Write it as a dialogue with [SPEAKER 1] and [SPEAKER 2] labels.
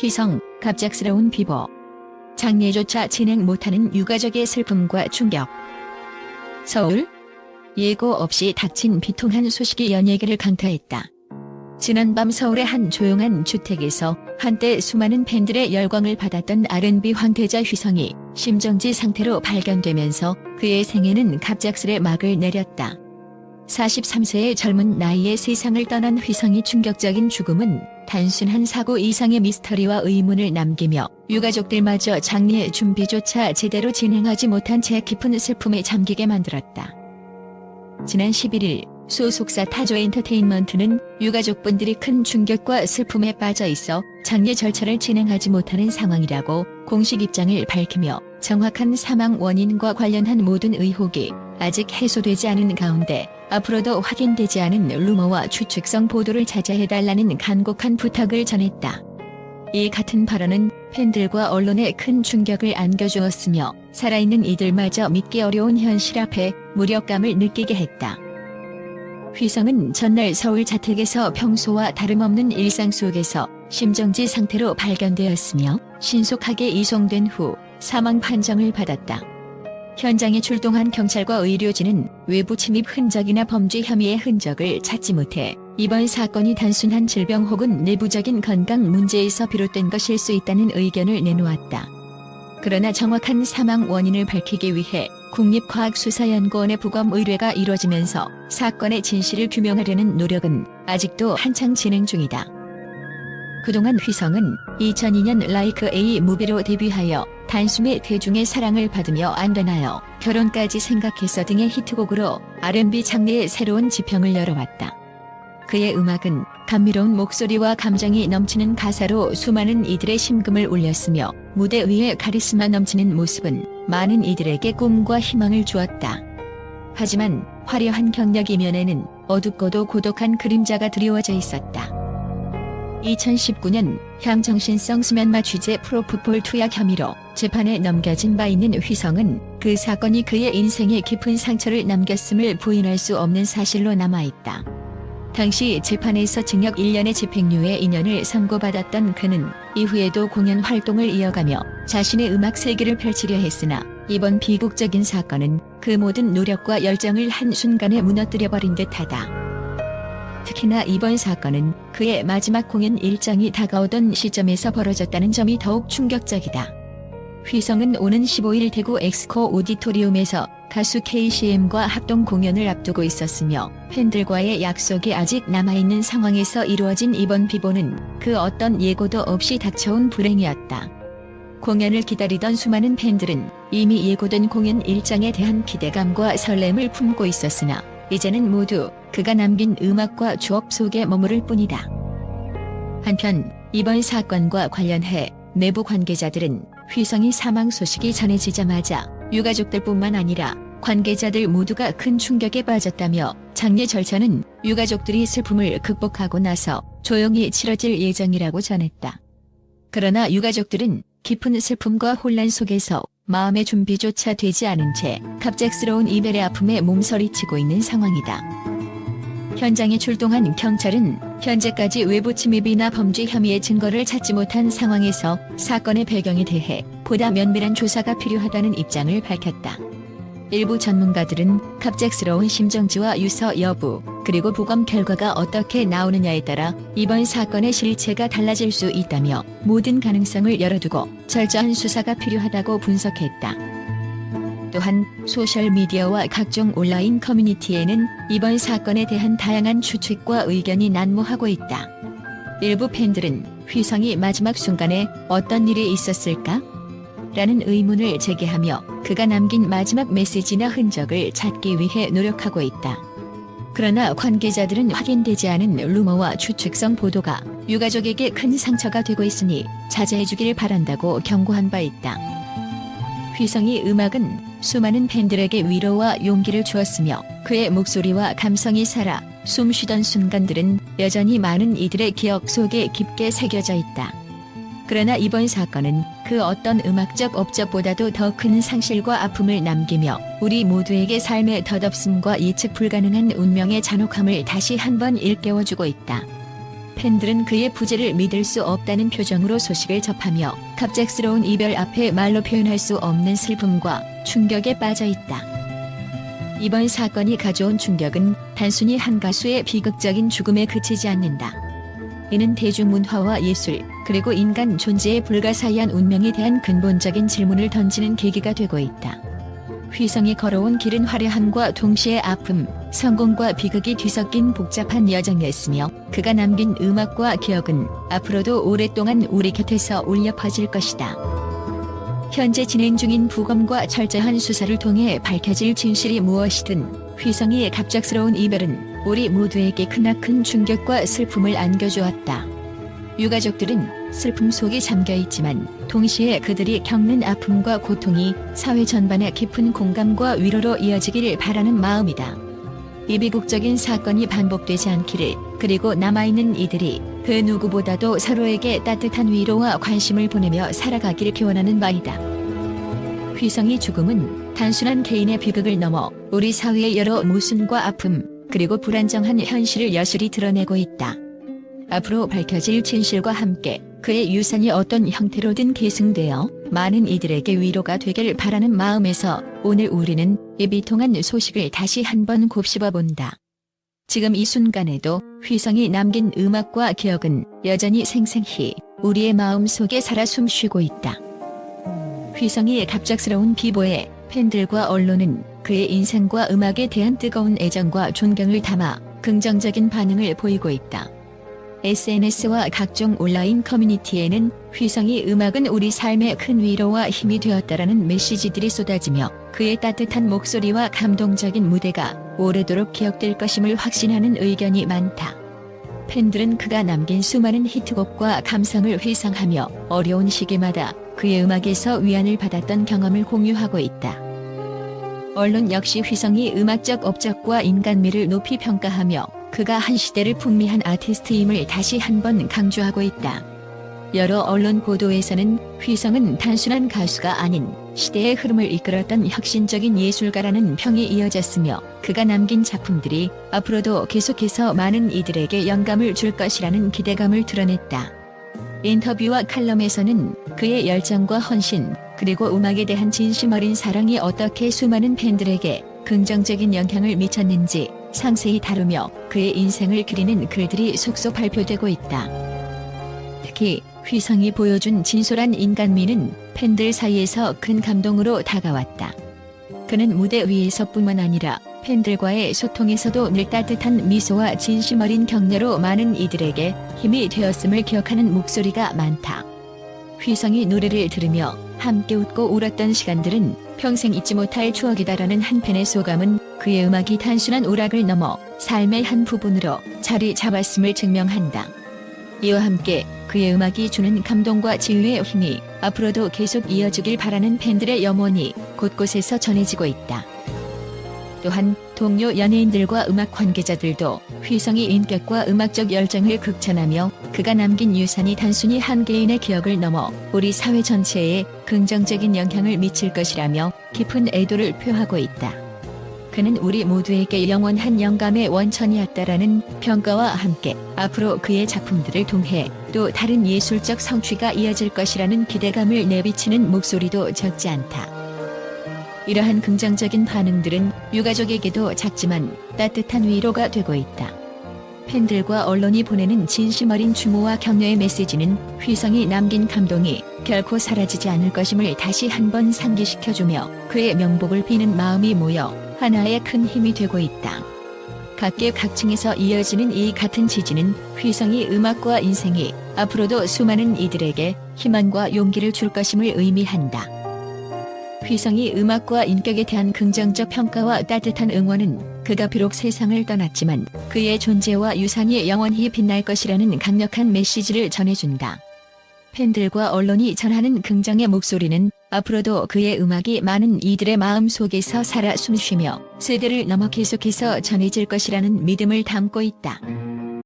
[SPEAKER 1] 휘성, 갑작스러운 비보. 장례조차 진행 못하는 유가족의 슬픔과 충격. 서울? 예고 없이 닥친 비통한 소식이 연예계를 강타했다. 지난밤 서울의 한 조용한 주택에서 한때 수많은 팬들의 열광을 받았던 R&B 황태자 휘성이 심정지 상태로 발견되면서 그의 생애는 갑작스레 막을 내렸다. 43세의 젊은 나이에 세상을 떠난 휘성이 충격적인 죽음은 단순한 사고 이상의 미스터리와 의문을 남기며 유가족들마저 장례 준비조차 제대로 진행하지 못한 채 깊은 슬픔에 잠기게 만들었다. 지난 11일 소속사 타조 엔터테인먼트는 유가족분들이 큰 충격과 슬픔에 빠져 있어 장례 절차를 진행하지 못하는 상황이라고 공식 입장을 밝히며 정확한 사망 원인과 관련한 모든 의혹이 아직 해소되지 않은 가운데 앞으로도 확인되지 않은 루머와 추측성 보도를 자제해달라는 간곡한 부탁을 전했다. 이 같은 발언은 팬들과 언론에 큰 충격을 안겨주었으며 살아있는 이들마저 믿기 어려운 현실 앞에 무력감을 느끼게 했다. 휘성은 전날 서울 자택에서 평소와 다름없는 일상 속에서 심정지 상태로 발견되었으며 신속하게 이송된 후 사망 판정을 받았다. 현장에 출동한 경찰과 의료진은 외부 침입 흔적이나 범죄 혐의의 흔적을 찾지 못해 이번 사건이 단순한 질병 혹은 내부적인 건강 문제에서 비롯된 것일 수 있다는 의견을 내놓았다. 그러나 정확한 사망 원인을 밝히기 위해 국립과학수사연구원의 부검 의뢰가 이뤄지면서 사건의 진실을 규명하려는 노력은 아직도 한창 진행 중이다. 그동안 휘성은 2002년 라이크 A 무비로 데뷔하여 단숨에 대중의 사랑을 받으며 안 되나요 결혼까지 생각했어 등의 히트곡으로 R&B 장르의 새로운 지평을 열어왔다. 그의 음악은 감미로운 목소리와 감정이 넘치는 가사로 수많은 이들의 심금을 울렸으며 무대 위에 카리스마 넘치는 모습은 많은 이들에게 꿈과 희망을 주었다. 하지만 화려한 경력 이면에는 어둡고도 고독한 그림자가 드리워져 있었다. 2019년 향정신성 수면마 취재 프로포폴 투약 혐의로 재판에 넘겨진 바 있는 휘성은 그 사건이 그의 인생에 깊은 상처를 남겼음을 부인할 수 없는 사실로 남아있다. 당시 재판에서 징역 1년의 집행유예 2년을 선고받았던 그는 이후에도 공연 활동을 이어가며 자신의 음악 세계를 펼치려 했으나 이번 비극적인 사건은 그 모든 노력과 열정을 한순간에 무너뜨려버린 듯하다. 특히나 이번 사건은 그의 마지막 공연 일정이 다가오던 시점에서 벌어졌다는 점이 더욱 충격적이다. 휘성은 오는 15일 대구 엑스코 오디토리움에서 가수 KCM과 합동 공연을 앞두고 있었으며 팬들과의 약속이 아직 남아있는 상황에서 이루어진 이번 비보는 그 어떤 예고도 없이 닥쳐온 불행이었다. 공연을 기다리던 수많은 팬들은 이미 예고된 공연 일정에 대한 기대감과 설렘을 품고 있었으나 이제는 모두 그가 남긴 음악과 추억 속에 머무를 뿐이다. 한편 이번 사건과 관련해 내부 관계자들은 휘성이 사망 소식이 전해지자마자 유가족들뿐만 아니라 관계자들 모두가 큰 충격에 빠졌다며 장례 절차는 유가족들이 슬픔을 극복하고 나서 조용히 치러질 예정이라고 전했다. 그러나 유가족들은 깊은 슬픔과 혼란 속에서 마음의 준비조차 되지 않은 채 갑작스러운 이별의 아픔에 몸서리치고 있는 상황이다. 현장에 출동한 경찰은 현재까지 외부 침입이나 범죄 혐의의 증거를 찾지 못한 상황에서 사건의 배경에 대해 보다 면밀한 조사가 필요하다는 입장을 밝혔다. 일부 전문가들은 갑작스러운 심정지와 유서 여부, 그리고 부검 결과가 어떻게 나오느냐에 따라 이번 사건의 실체가 달라질 수 있다며 모든 가능성을 열어두고 철저한 수사가 필요하다고 분석했다. 또한 소셜미디어와 각종 온라인 커뮤니티에는 이번 사건에 대한 다양한 추측과 의견이 난무하고 있다. 일부 팬들은 휘성이 마지막 순간에 어떤 일이 있었을까? 라는 의문을 제기하며 그가 남긴 마지막 메시지나 흔적을 찾기 위해 노력하고 있다. 그러나 관계자들은 확인되지 않은 루머와 추측성 보도가 유가족에게 큰 상처가 되고 있으니 자제해주길 바란다고 경고한 바 있다. 휘성의 음악은 수많은 팬들에게 위로와 용기를 주었으며 그의 목소리와 감성이 살아 숨쉬던 순간들은 여전히 많은 이들의 기억 속에 깊게 새겨져 있다. 그러나 이번 사건은 그 어떤 음악적 업적보다도 더 큰 상실과 아픔을 남기며 우리 모두에게 삶의 덧없음과 예측 불가능한 운명의 잔혹함을 다시 한번 일깨워주고 있다. 팬들은 그의 부재를 믿을 수 없다는 표정으로 소식을 접하며 갑작스러운 이별 앞에 말로 표현할 수 없는 슬픔과 충격에 빠져 있다. 이번 사건이 가져온 충격은 단순히 한 가수의 비극적인 죽음에 그치지 않는다. 이는 대중문화와 예술, 그리고 인간 존재의 불가사의한 운명에 대한 근본적인 질문을 던지는 계기가 되고 있다. 휘성이 걸어온 길은 화려함과 동시에 아픔, 성공과 비극이 뒤섞인 복잡한 여정이었으며 그가 남긴 음악과 기억은 앞으로도 오랫동안 우리 곁에서 울려 퍼질 것이다. 현재 진행 중인 부검과 철저한 수사를 통해 밝혀질 진실이 무엇이든 휘성이의 갑작스러운 이별은 우리 모두에게 크나큰 충격과 슬픔을 안겨주었다. 유가족들은 슬픔 속에 잠겨 있지만 동시에 그들이 겪는 아픔과 고통이 사회 전반에 깊은 공감과 위로로 이어지기를 바라는 마음이다. 이 비극적인 사건이 반복되지 않기를 그리고 남아있는 이들이 그 누구보다도 서로에게 따뜻한 위로와 관심을 보내며 살아가기를 기원하는 바이다. 휘성이 죽음은 단순한 개인의 비극을 넘어 우리 사회의 여러 모순과 아픔 그리고 불안정한 현실을 여실히 드러내고 있다. 앞으로 밝혀질 진실과 함께 그의 유산이 어떤 형태로든 계승되어 많은 이들에게 위로가 되길 바라는 마음에서 오늘 우리는 이 비통한 소식을 다시 한번 곱씹어 본다. 지금 이 순간에도 휘성이 남긴 음악과 기억은 여전히 생생히 우리의 마음 속에 살아 숨쉬고 있다. 휘성이의 갑작스러운 비보에 팬들과 언론은 그의 인생과 음악에 대한 뜨거운 애정과 존경을 담아 긍정적인 반응을 보이고 있다. SNS와 각종 온라인 커뮤니티에는 휘성이 음악은 우리 삶의 큰 위로와 힘이 되었다라는 메시지들이 쏟아지며 그의 따뜻한 목소리와 감동적인 무대가 오래도록 기억될 것임을 확신하는 의견이 많다. 팬들은 그가 남긴 수많은 히트곡과 감성을 회상하며 어려운 시기마다 그의 음악에서 위안을 받았던 경험을 공유하고 있다. 언론 역시 휘성이 음악적 업적과 인간미를 높이 평가하며 그가 한 시대를 풍미한 아티스트임을 다시 한번 강조하고 있다. 여러 언론 보도에서는 휘성은 단순한 가수가 아닌 시대의 흐름을 이끌었던 혁신적인 예술가라는 평이 이어졌으며 그가 남긴 작품들이 앞으로도 계속해서 많은 이들에게 영감을 줄 것이라는 기대감을 드러냈다. 인터뷰와 칼럼에서는 그의 열정과 헌신, 그리고 음악에 대한 진심 어린 사랑이 어떻게 수많은 팬들에게 긍정적인 영향을 미쳤는지 상세히 다루며 그의 인생을 그리는 글들이 속속 발표되고 있다. 특히 휘성이 보여준 진솔한 인간미는 팬들 사이에서 큰 감동으로 다가왔다. 그는 무대 위에서뿐만 아니라 팬들과의 소통에서도 늘 따뜻한 미소와 진심 어린 격려로 많은 이들에게 힘이 되었음을 기억하는 목소리가 많다. 휘성이 노래를 들으며 함께 웃고 울었던 시간들은 평생 잊지 못할 추억이다라는 한편의 소감은 그의 음악이 단순한 오락을 넘어 삶의 한 부분으로 자리 잡았음을 증명한다. 이와 함께 그의 음악이 주는 감동과 치유의 힘이 앞으로도 계속 이어지길 바라는 팬들의 염원이 곳곳에서 전해지고 있다. 또한 동료 연예인들과 음악 관계자들도 휘성의 인격과 음악적 열정을 극찬하며 그가 남긴 유산이 단순히 한 개인의 기억을 넘어 우리 사회 전체에 긍정적인 영향을 미칠 것이라며 깊은 애도를 표하고 있다. 그는 우리 모두에게 영원한 영감의 원천이었다라는 평가와 함께 앞으로 그의 작품들을 통해 또 다른 예술적 성취가 이어질 것이라는 기대감을 내비치는 목소리도 적지 않다. 이러한 긍정적인 반응들은 유가족에게도 작지만 따뜻한 위로가 되고 있다. 팬들과 언론이 보내는 진심 어린 추모와 격려의 메시지는 휘성이 남긴 감동이 결코 사라지지 않을 것임을 다시 한번 상기시켜주며 그의 명복을 비는 마음이 모여 하나의 큰 힘이 되고 있다. 각계 각층에서 이어지는 이 같은 지지는 휘성이 음악과 인생이 앞으로도 수많은 이들에게 희망과 용기를 줄 것임을 의미한다. 휘성이 음악과 인격에 대한 긍정적 평가와 따뜻한 응원은 그가 비록 세상을 떠났지만 그의 존재와 유산이 영원히 빛날 것이라는 강력한 메시지를 전해준다. 팬들과 언론이 전하는 긍정의 목소리는 앞으로도 그의 음악이 많은 이들의 마음 속에서 살아 숨쉬며 세대를 넘어 계속해서 전해질 것이라는 믿음을 담고 있다.